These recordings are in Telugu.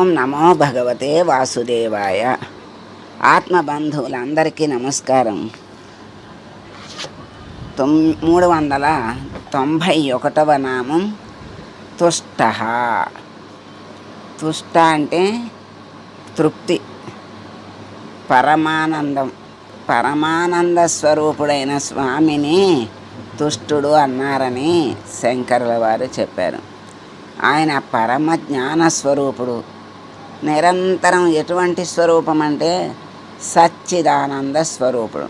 ఓం నమో భగవతే వాసుదేవాయ. ఆత్మబంధువులందరికీ నమస్కారం. తొమ్ మూడు వందల తొంభై ఒకటవ నామం తుష్ట. తుష్ట అంటే తృప్తి పరమానందం పరమానంద స్వరూపుడైన స్వామిని తుష్టుడు అన్నారని శంకరుల వారు చెప్పారు. ఆయన పరమ జ్ఞాన స్వరూపుడు నిరంతరం ఎటువంటి స్వరూపం అంటే సచ్చిదానంద స్వరూపుడు.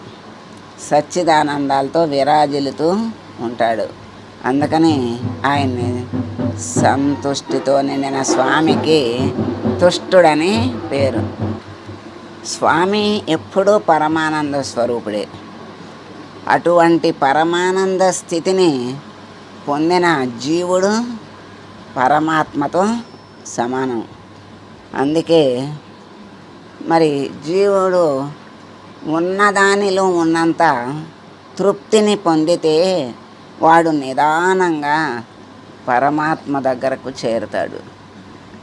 సచ్చిదానందాలతో విరాజిల్లుతూ ఉంటాడు. అందుకని ఆయన్ని సంతుష్టితో నిండిన స్వామికి తుష్టుడని పేరు. స్వామి ఎప్పుడూ పరమానంద స్వరూపుడే. అటువంటి పరమానంద స్థితిని పొందిన జీవుడు పరమాత్మతో సమానం. అందుకే మరి జీవుడు ఉన్నదానిలో ఉన్నంత తృప్తిని పొందితే వాడు నిదానంగా పరమాత్మ దగ్గరకు చేరుతాడు.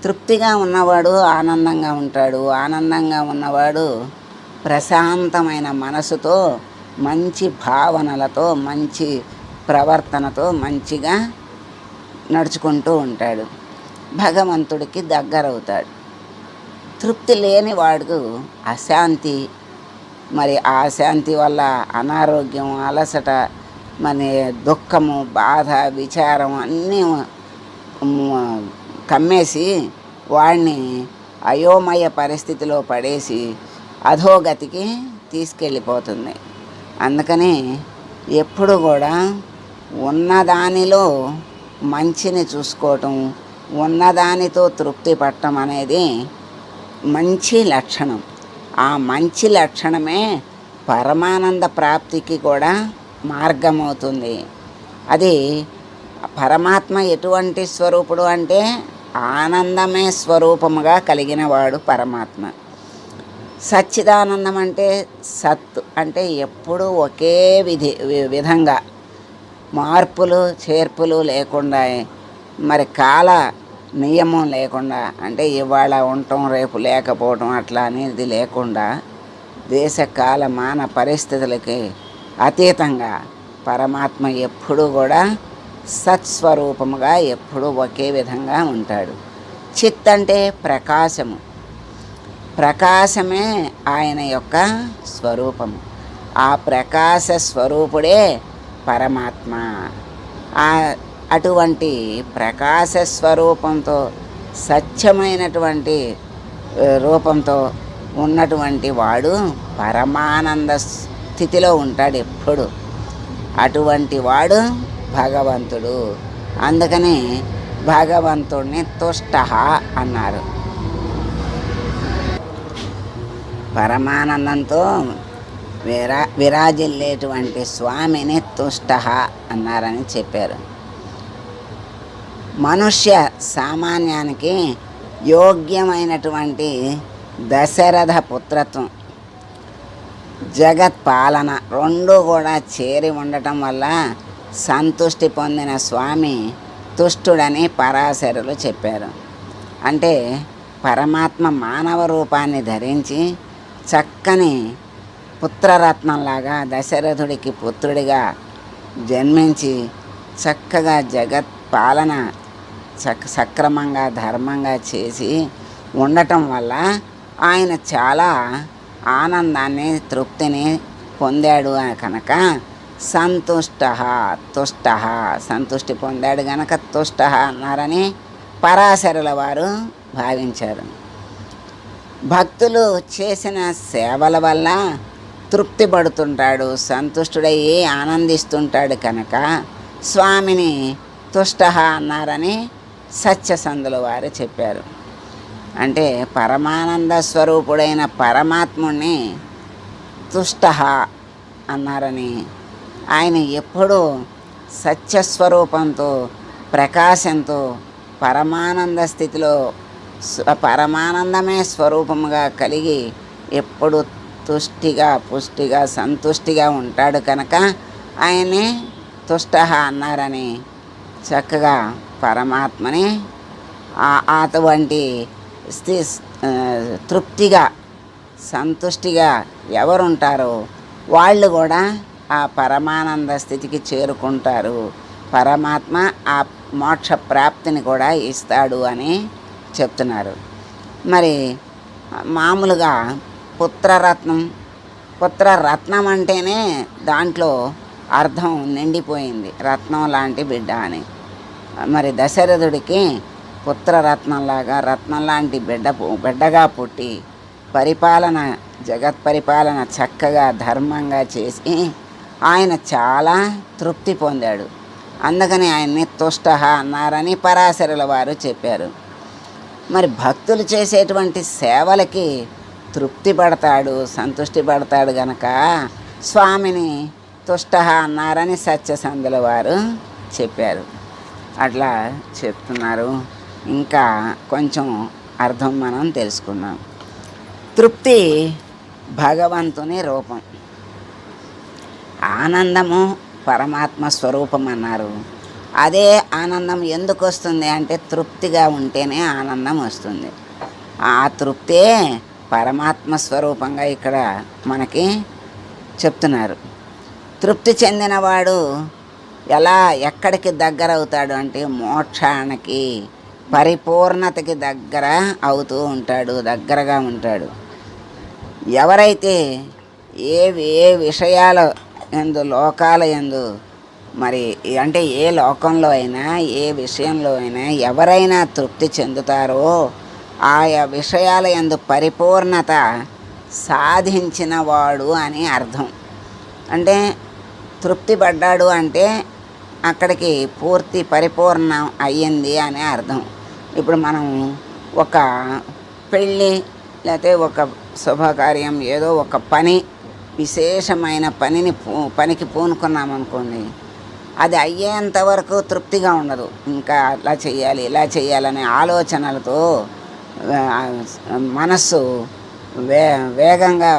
తృప్తిగా ఉన్నవాడు ఆనందంగా ఉంటాడు. ఆనందంగా ఉన్నవాడు ప్రశాంతమైన మనసుతో మంచి భావనలతో మంచి ప్రవర్తనతో మంచిగా నడుచుకుంటూ ఉంటాడు. భగవంతుడికి దగ్గరవుతాడు. తృప్తి లేని వాడుకు అశాంతి. మరి ఆ శాంతి వల్ల అనారోగ్యం అలసట మరి దుఃఖము బాధ విచారం అన్నీ కమ్మేసి వాడిని అయోమయ పరిస్థితిలో పడేసి అధోగతికి తీసుకెళ్ళిపోతుంది. అందుకని ఎప్పుడు కూడా ఉన్నదానిలో మంచిని చూసుకోవటం ఉన్నదానితో తృప్తి పట్టడం అనేది మంచి లక్షణం. ఆ మంచి లక్షణమే పరమానంద ప్రాప్తికి కూడా మార్గమవుతుంది. అది పరమాత్మ ఎటువంటి స్వరూపుడు అంటే ఆనందమే స్వరూపముగా కలిగిన వాడు పరమాత్మ. సచ్చిదానందం అంటే సత్ అంటే ఎప్పుడూ ఒకే విధి విధంగా మార్పులు చేర్పులు లేకుండా మరి కాల నియమం లేకుండా అంటే ఇవాళ ఉండటం రేపు లేకపోవటం అట్లా అనేది లేకుండా దేశ కాల మాన పరిస్థితులకి అతీతంగా పరమాత్మ ఎప్పుడూ కూడా సత్స్వరూపముగా ఎప్పుడూ ఒకే విధంగా ఉంటాడు. చిత్ అంటే ప్రకాశము. ప్రకాశమే ఆయన యొక్క స్వరూపము. ఆ ప్రకాశ స్వరూపుడే పరమాత్మ. ఆ అటువంటి ప్రకాశ స్వరూపంతో సత్యమైనటువంటి రూపంతో ఉన్నటువంటి వాడు పరమానంద స్థితిలో ఉంటాడు ఎప్పుడు. అటువంటి వాడు భగవంతుడు. అందుకని భగవంతుడిని తుష్ట అన్నారు. పరమానందంతో విరా విరాజిల్లేటువంటి స్వామిని తుష్ట అన్నారని చెప్పారు. మనుష్య సామాన్యానికి యోగ్యమైనటువంటి దశరథ పుత్రత్వం. జగత్ పాలన రెండు కూడా చేరి ఉండటం వల్ల సంతుష్టి పొందిన స్వామి తుష్టుడని పరాశరులు చెప్పారు. అంటే పరమాత్మ మానవ రూపాన్ని ధరించి చక్కని పుత్రరత్నంలాగా దశరథుడికి పుత్రుడిగా జన్మించి చక్కగా జగత్ పాలన సక్ సక్రమంగా ధర్మంగా చేసి ఉండటం వల్ల ఆయన చాలా ఆనందాన్ని తృప్తిని పొందాడు కనుక సంతుష్ట తుష్ట సంతుష్టి పొందాడు గనక తుష్ట అన్నారని పరాశరుల వారు భావించారు. భక్తులు చేసిన సేవల వల్ల తృప్తి పడుతుంటాడు సంతుష్టుడయ్యి ఆనందిస్తుంటాడు కనుక స్వామిని తుష్ట అన్నారని సత్యసంధుల వారు చెప్పారు. అంటే పరమానంద స్వరూపుడైన పరమాత్ముణ్ణి తుష్ట అన్నారని. ఆయన ఎప్పుడూ సత్యస్వరూపంతో ప్రకాశంతో పరమానంద స్థితిలో పరమానందమే స్వరూపముగా కలిగి ఎప్పుడు తుష్టిగా పుష్టిగా సంతుష్టిగా ఉంటాడు కనుక ఆయనే తుష్ట అన్నారని చక్కగా పరమాత్మని ఆ- అటువంటి స్థి తృప్తిగా సంతుష్టిగా ఎవరుంటారో వాళ్ళు కూడా ఆ పరమానంద స్థితికి చేరుకుంటారు. పరమాత్మ ఆ మోక్ష ప్రాప్తిని కూడా ఇస్తాడు అని చెప్తున్నారు. మరి మామూలుగా పుత్రరత్నం పుత్రరత్నం అంటేనే దాంట్లో అర్థం నిండిపోయింది. రత్నం లాంటి బిడ్డ అని. మరి దశరథుడికి పుత్రరత్నంలాగా రత్నం లాంటి బిడ్డ పు- బిడ్డగా పుట్టి పరిపాలన జగత్ పరిపాలన చక్కగా ధర్మంగా చేసి ఆయన చాలా తృప్తి పొందాడు. అందుకని ఆయన్ని తుష్ట అన్నారని పరాశరుల వారు చెప్పారు. మరి భక్తులు చేసేటువంటి సేవలకి తృప్తి పడతాడు సంతృష్టి పడతాడు గనక స్వామిని తుష్ట అన్నారని సత్యసంధుల వారు చెప్పారు. అట్లా చెప్తున్నారు. ఇంకా కొంచెం అర్థం మనం తెలుసుకుందాం. తృప్తి భగవంతుని రూపం. ఆనందము పరమాత్మ స్వరూపం అన్నారు. అదే ఆనందం ఎందుకు వస్తుంది అంటే తృప్తిగా ఉంటేనే ఆనందం వస్తుంది. ఆ తృప్తే పరమాత్మ స్వరూపంగా ఇక్కడ మనకి చెప్తున్నారు. తృప్తి చెందినవాడు ఎలా ఎక్కడికి దగ్గర అవుతాడు అంటే మోక్షానికి పరిపూర్ణతకి దగ్గర అవుతూ ఉంటాడు దగ్గరగా ఉంటాడు. ఎవరైతే ఏ ఏ విషయాల ఎందు లోకాల ఎందు మరి అంటే ఏ లోకంలో అయినా ఏ విషయంలో అయినా ఎవరైనా తృప్తి చెందుతారో ఆయా విషయాల ఎందు పరిపూర్ణత సాధించిన వాడు అని అర్థం. అంటే తృప్తి పడ్డాడు అంటే అక్కడికి పూర్తి పరిపూర్ణం అయ్యింది అనే అర్థం. ఇప్పుడు మనం ఒక పెళ్ళి లేకపోతే ఒక శుభకార్యం ఏదో ఒక పని విశేషమైన పనిని పూ పనికి పూనుకున్నాం అనుకోండి అది అయ్యేంత వరకు తృప్తిగా ఉండదు. ఇంకా అలా చేయాలి ఇలా చేయాలనే ఆలోచనలతో మనస్సు వే వేగంగా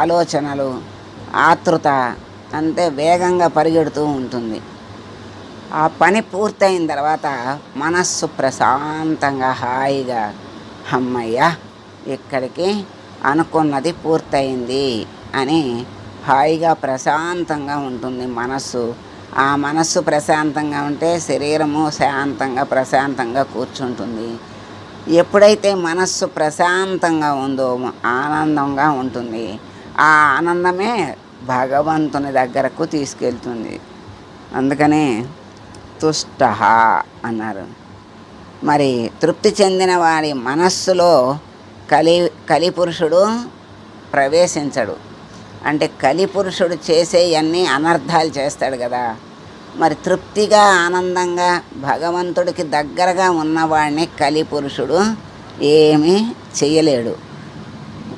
ఆలోచనలు ఆతృత అంతే వేగంగా పరిగెడుతూ ఉంటుంది. ఆ పని పూర్తయిన తర్వాత మనస్సు ప్రశాంతంగా హాయిగా అమ్మయ్య ఇక్కడికి అనుకున్నది పూర్తయింది అని హాయిగా ప్రశాంతంగా ఉంటుంది మనస్సు. ఆ మనస్సు ప్రశాంతంగా ఉంటే శరీరము శాంతంగా ప్రశాంతంగా కూర్చుంటుంది. ఎప్పుడైతే మనస్సు ప్రశాంతంగా ఉందో ఆనందంగా ఉంటుంది ఆ ఆనందమే భగవంతుని దగ్గరకు తీసుకెళ్తుంది. అందుకనే సంతుష్ట అన్నారు. మరి తృప్తి చెందిన వారి మనస్సులో కలి కలిపురుషుడు ప్రవేశించడు. అంటే కలిపురుషుడు చేసేవన్నీ అనర్థాలు చేస్తాడు కదా. మరి తృప్తిగా ఆనందంగా భగవంతుడికి దగ్గరగా ఉన్నవాడిని కలిపురుషుడు ఏమీ చేయలేడు.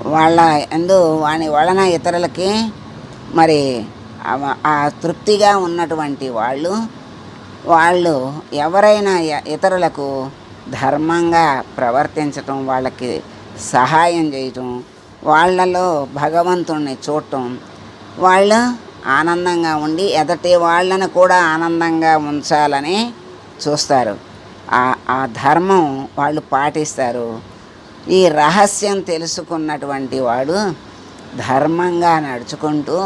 వాళ్ళ ఎందు వాని వలన ఇతరులకి మరి ఆ తృప్తిగా ఉన్నటువంటి వాళ్ళు వాళ్ళు ఎవరైనా ఇతరులకు ధర్మంగా ప్రవర్తించటం వాళ్ళకి సహాయం చేయటం వాళ్ళలో భగవంతుణ్ణి చూడటం వాళ్ళు ఆనందంగా ఉండి ఎదటి వాళ్ళను కూడా ఆనందంగా ఉంచాలని చూస్తారు. ఆ ఆ ధర్మం వాళ్ళు పాటిస్తారు. ఈ రహస్యం తెలుసుకున్నటువంటి వాడు ధర్మంగా నడుచుకుంటూ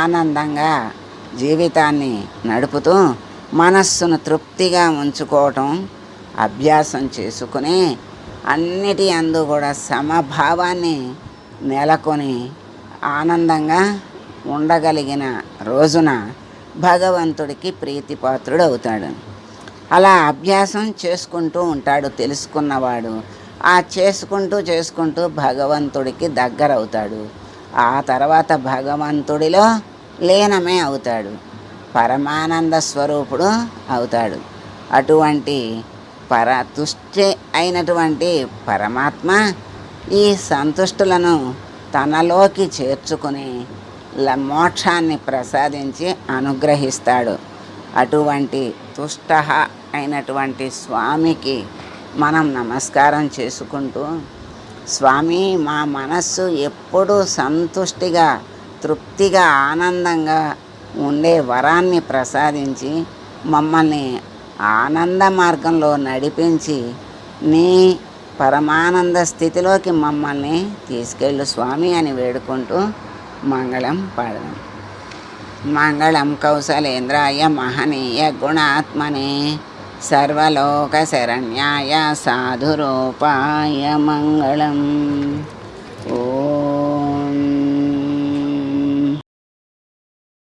ఆనందంగా జీవితాన్ని నడుపుతూ మనస్సును తృప్తిగా ఉంచుకోవటం అభ్యాసం చేసుకుని అన్నిటి అందు కూడా సమభావాన్ని నెలకొని ఆనందంగా ఉండగలిగిన రోజున భగవంతుడికి ప్రీతిపాత్రుడు అవుతాడు. అలా అభ్యాసం చేసుకుంటూ ఉంటాడు తెలుసుకున్నవాడు. ఆ చేసుకుంటూ చేసుకుంటూ భగవంతుడికి దగ్గర అవుతాడు ఆ తర్వాత భగవంతుడిలో లీనమే అవుతాడు. పరమానంద స్వరూపుడు అవుతాడు. అటువంటి పర తుష్టి అయినటువంటి పరమాత్మ ఈ సంతుష్టులను తనలోకి చేర్చుకుని మోక్షాన్ని ప్రసాదించి అనుగ్రహిస్తాడు. అటువంటి తుష్ట అయినటువంటి స్వామికి మనం నమస్కారం చేసుకుంటూ స్వామి మా మనస్సు ఎప్పుడూ సంతుష్టిగా తృప్తిగా ఆనందంగా ఉండే వరాన్ని ప్రసాదించి మమ్మల్ని ఆనంద మార్గంలో నడిపించి నీ పరమానంద స్థితిలోకి మమ్మల్ని తీసుకెళ్ళు స్వామి అని వేడుకుంటూ మంగళం పాడదాం. మంగళం కౌశలేంద్రాయ మహనీయ గుణాత్మనే సర్వలోక శరణ్యాయ సాధురూపాయ మంగళం. ఓ